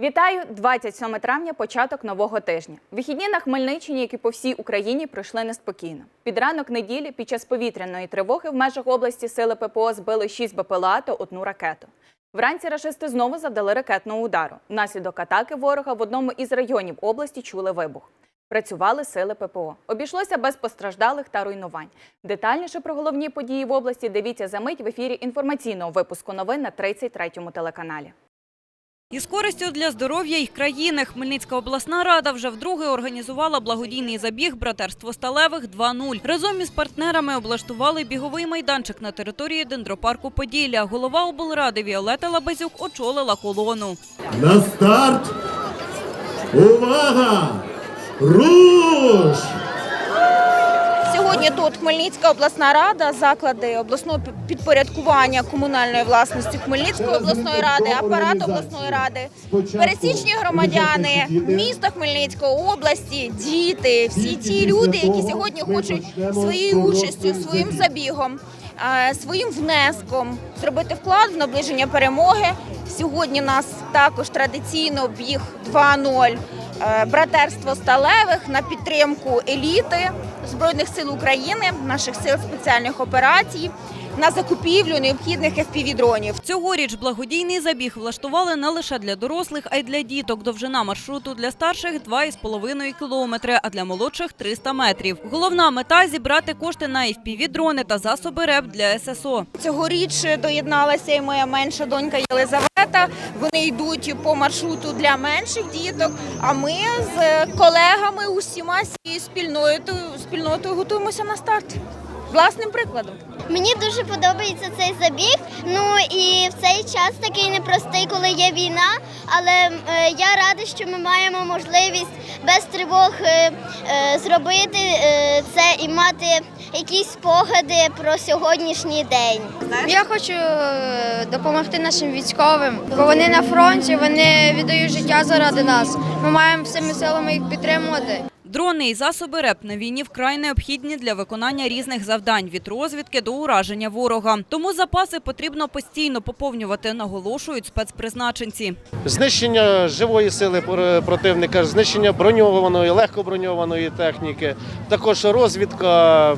Вітаю! 27 травня, початок нового тижня. Вихідні на Хмельниччині, як і по всій Україні, пройшли неспокійно. Під ранок неділі під час повітряної тривоги в межах області сили ППО збили 6 БПЛА та одну ракету. Вранці рашисти знову завдали ракетного удару. Внаслідок атаки ворога в одному із районів області чули вибух. Працювали сили ППО. Обійшлося без постраждалих та руйнувань. Детальніше про головні події в області дивіться за мить в ефірі інформаційного випуску новин на 33-му телеканалі. Із користю для здоров'я й країни Хмельницька обласна рада вже вдруге організувала благодійний забіг «Братерство сталевих 2.0». Разом із партнерами облаштували біговий майданчик на території дендропарку Поділля. Голова облради Віолета Лабазюк очолила колону. На старт! Увага! Руш! Сьогодні тут Хмельницька обласна рада, заклади обласного підпорядкування комунальної власності Хмельницької обласної ради, апарат обласної ради, пересічні громадяни міста Хмельницької області, діти, всі ті люди, які сьогодні хочуть своєю участю, своїм забігом, е, своїм внеском зробити вклад в наближення перемоги. Сьогодні нас також традиційно біг 2.0 е, братерство сталевих на підтримку еліти Збройних сил України, наших сил спеціальних операцій на закупівлю необхідних FPV-дронів. Цьогоріч благодійний забіг влаштували не лише для дорослих, а й для діток. Довжина маршруту для старших 2,5 кілометри, а для молодших 300 метрів. Головна мета – зібрати кошти на FPV-дрони та засоби РЕП для ССО. Цьогоріч доєдналася і моя менша донька Єлизавета. Вони йдуть по маршруту для менших діток. А ми з колегами усіма цією спільнотою спільнотою готуємося на старт. Власним прикладом. Мені дуже подобається цей забіг. Ну і в цей час такий непростий, коли є війна. Але е, я рада, що ми маємо можливість без тривог е, е, зробити це і мати якісь спогади про сьогоднішній день. Я хочу допомогти нашим військовим, бо вони на фронті, вони віддають життя заради нас. Ми маємо всіми силами їх підтримувати. Дрони і засоби РЕП на війні вкрай необхідні для виконання різних завдань – від розвідки до ураження ворога. Тому запаси потрібно постійно поповнювати, наголошують спецпризначенці. знищення живої сили противника, знищення броньованої, легкоброньованої техніки, також розвідка.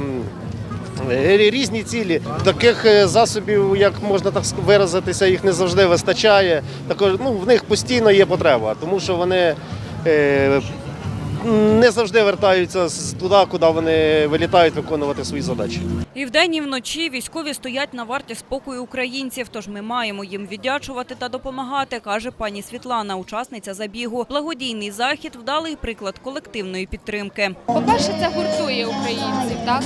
Різні цілі таких е, засобів, як можна так виразитися, їх не завжди вистачає. Також ну в них постійно є потреба, тому що вони е, не завжди вертаються з- туди, куди вони вилітають виконувати свої задачі. І вдень, і вночі військові стоять на варті спокою українців, тож ми маємо їм віддячувати та допомагати, каже пані Світлана, учасниця забігу. Благодійний захід – вдалий приклад колективної підтримки. По-перше, це гуртує українців, так?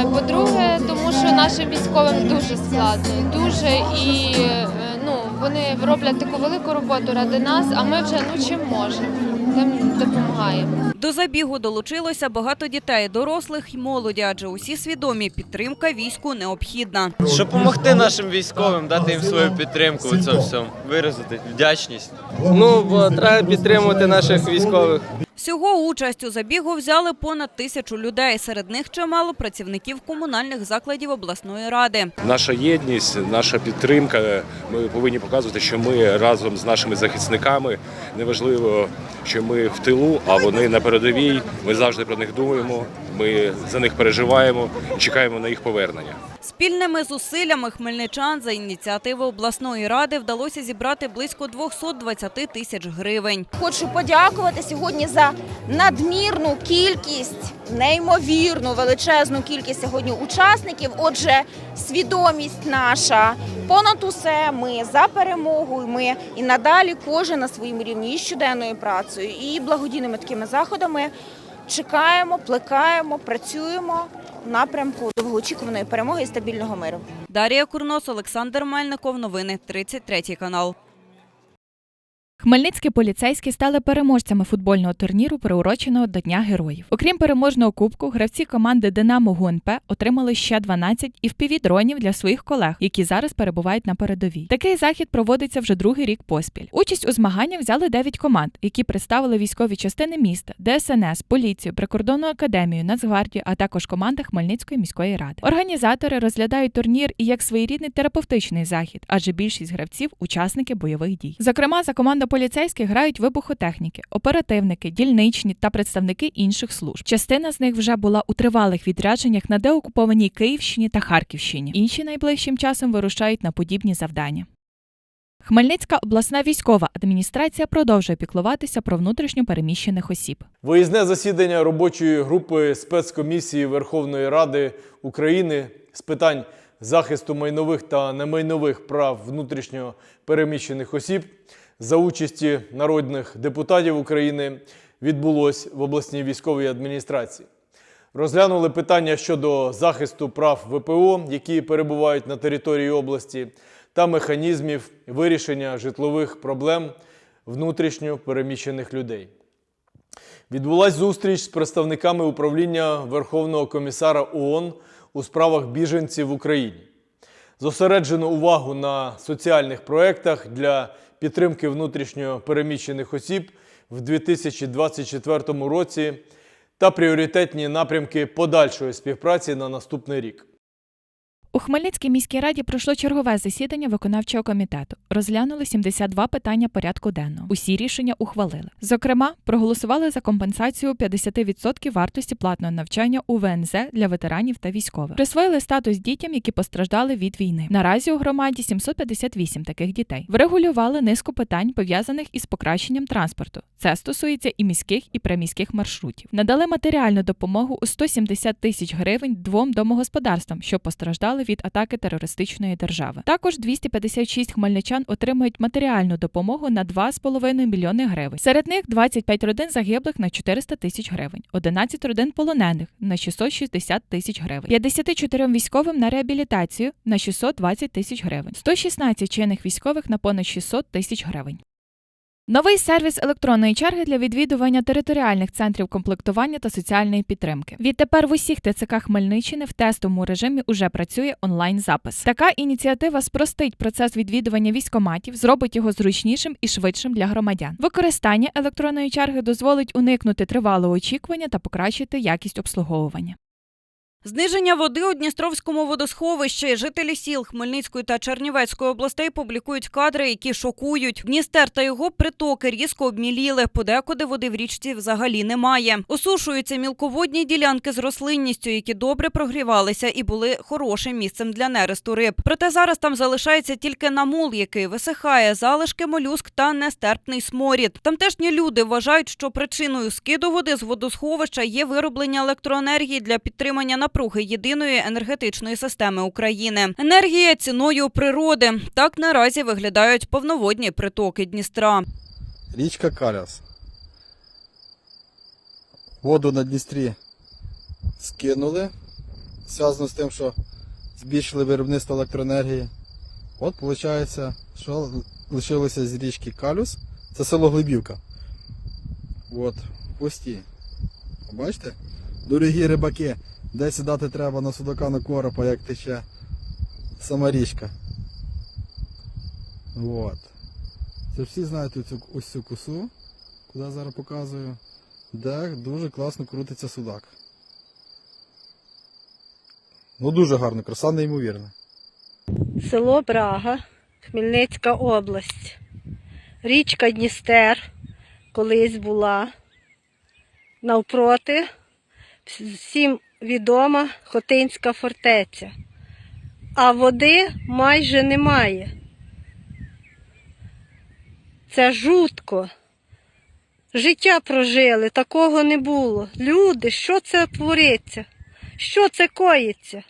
Е, По-друге, тому що нашим військовим дуже складно, дуже і е, ну, вони роблять таку велику роботу ради нас, а ми вже ну чим можемо, тим допомагаємо. До забігу долучилося багато дітей, дорослих і молоді, адже усі свідомі – підтримка війську необхідна. Щоб допомогти нашим військовим, дати їм свою підтримку у цьому всьому, виразити вдячність. Ну, бо треба підтримувати наших військових. Всього участь у забігу взяли понад тисячу людей. Серед них чимало працівників комунальних закладів обласної ради. Наша єдність, наша підтримка. Ми повинні показувати, що ми разом з нашими захисниками. Неважливо, що ми в тилу, а вони на передовій. Ми завжди про них думаємо. Ми за них переживаємо і чекаємо на їх повернення. Спільними зусиллями хмельничан за ініціативи обласної ради вдалося зібрати близько 220 тисяч гривень. Хочу подякувати сьогодні за надмірну кількість, неймовірну величезну кількість сьогодні учасників. Отже, свідомість наша понад усе. Ми за перемогу. і Ми і надалі кожен на своєму рівні і щоденною працею, і благодійними такими заходами чекаємо, плекаємо, працюємо в напрямку довгоочікуваної перемоги і стабільного миру. Дарія Курнос, Олександр Мельников. Новини 33 канал. Хмельницькі поліцейські стали переможцями футбольного турніру, приуроченого до Дня героїв. Окрім переможного кубку, гравці команди Динамо ГУНП отримали ще 12 FPV-дронів для своїх колег, які зараз перебувають на передовій. Такий захід проводиться вже другий рік поспіль. Участь у змаганнях взяли 9 команд, які представили військові частини міста, ДСНС, поліцію, прикордонну академію, Нацгвардію, а також команда Хмельницької міської ради. Організатори розглядають турнір і як своєрідний терапевтичний захід, адже більшість гравців учасники бойових дій. Зокрема, за команду поліцейських грають вибухотехніки, оперативники, дільничні та представники інших служб. Частина з них вже була у тривалих відрядженнях на деокупованій Київщині та Харківщині. Інші найближчим часом вирушають на подібні завдання. Хмельницька обласна військова адміністрація продовжує піклуватися про внутрішньо переміщених осіб. Виїзне засідання робочої групи спецкомісії Верховної Ради України з питань захисту майнових та немайнових прав внутрішньо переміщених осіб за участі народних депутатів України відбулось в обласній військовій адміністрації. Розглянули питання щодо захисту прав ВПО, які перебувають на території області, та механізмів вирішення житлових проблем внутрішньо переміщених людей. Відбулась зустріч з представниками управління Верховного комісара ООН у справах біженців в Україні. Зосереджено увагу на соціальних проєктах для підтримки внутрішньо переміщених осіб в 2024 році та пріоритетні напрямки подальшої співпраці на наступний рік. У Хмельницькій міській раді пройшло чергове засідання виконавчого комітету. Розглянули 72 питання порядку денного. Усі рішення ухвалили. Зокрема, проголосували за компенсацію 50% вартості платного навчання у ВНЗ для ветеранів та військових. Присвоїли статус дітям, які постраждали від війни. Наразі у громаді 758 таких дітей. Врегулювали низку питань, пов'язаних із покращенням транспорту. Це стосується і міських, і приміських маршрутів. Надали матеріальну допомогу у 170 тисяч гривень двом домогосподарствам, що постраждали від атаки терористичної держави. Також 256 хмельничан отримують матеріальну допомогу на 2,5 мільйони гривень. Серед них 25 родин загиблих на 400 тисяч гривень, 11 родин полонених на 660 тисяч гривень, 54 військовим на реабілітацію на 620 тисяч гривень, 116 чинних військових на понад 600 тисяч гривень. Новий сервіс електронної черги для відвідування територіальних центрів комплектування та соціальної підтримки. Відтепер в усіх ТЦК Хмельниччини в тестовому режимі уже працює онлайн-запис. Така ініціатива спростить процес відвідування військоматів, зробить його зручнішим і швидшим для громадян. Використання електронної черги дозволить уникнути тривалого очікування та покращити якість обслуговування. Зниження води у Дністровському водосховищі. Жителі сіл Хмельницької та Чернівецької областей публікують кадри, які шокують. Дністер та його притоки різко обміліли. Подекуди води в річці взагалі немає. Осушуються мілководні ділянки з рослинністю, які добре прогрівалися і були хорошим місцем для нересту риб. Проте зараз там залишається тільки намул, який висихає, залишки молюск та нестерпний сморід. Тамтешні люди вважають, що причиною скиду води з водосховища є вироблення електроенергії для підтримання напруги єдиної енергетичної системи України. Енергія ціною природи. Так наразі виглядають повноводні притоки Дністра. Річка Каляс. Воду на Дністрі скинули. Зв'язано з тим, що збільшили виробництво електроенергії. От, виходить, що лишилося з річки Калюс. Це село Глибівка. От, пусті. Бачите? Дорогі рибаки, де сідати треба на судака на коропа, як тече сама річка. От. Це всі знають цю, ось цю косу, куди я зараз показую, де дуже класно крутиться судак. Ну дуже гарно, краса неймовірна. Село Брага, Хмельницька область. Річка Дністер колись була. Навпроти всім відома Хотинська фортеця. А води майже немає. Це жутко. Життя прожили, такого не було. Люди, що це твориться? Що це коїться?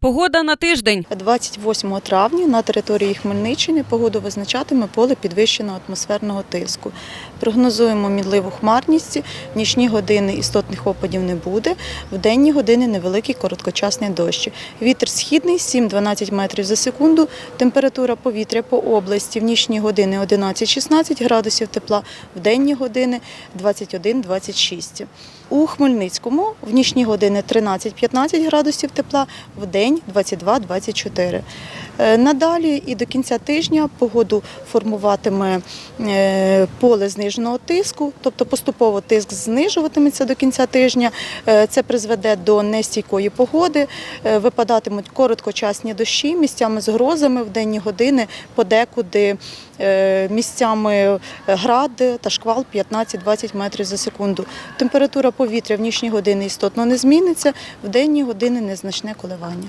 Погода на тиждень. 28 травня на території Хмельниччини погоду визначатиме поле підвищеного атмосферного тиску. Прогнозуємо мідливу хмарність, в нічні години істотних опадів не буде, в денні години невеликий короткочасний дощ. Вітер східний 7-12 метрів за секунду, температура повітря по області в нічні години 11-16 градусів тепла, в денні години 21-26. У Хмельницькому в нічні години 13-15 градусів тепла, в день 22-24. Е, Надалі і до кінця тижня погоду формуватиме е, поле зниженого тиску, тобто поступово тиск знижуватиметься до кінця тижня. Е, Це призведе до нестійкої погоди. Випадатимуть короткочасні дощі місцями з грозами в денні години, подекуди місцями град та шквал 15-20 метрів за секунду. Температура повітря в нічні години істотно не зміниться, в денні години незначне коливання.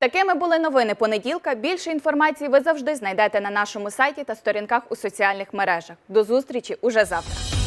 Такими були новини понеділка. Більше інформації ви завжди знайдете на нашому сайті та сторінках у соціальних мережах. До зустрічі уже завтра.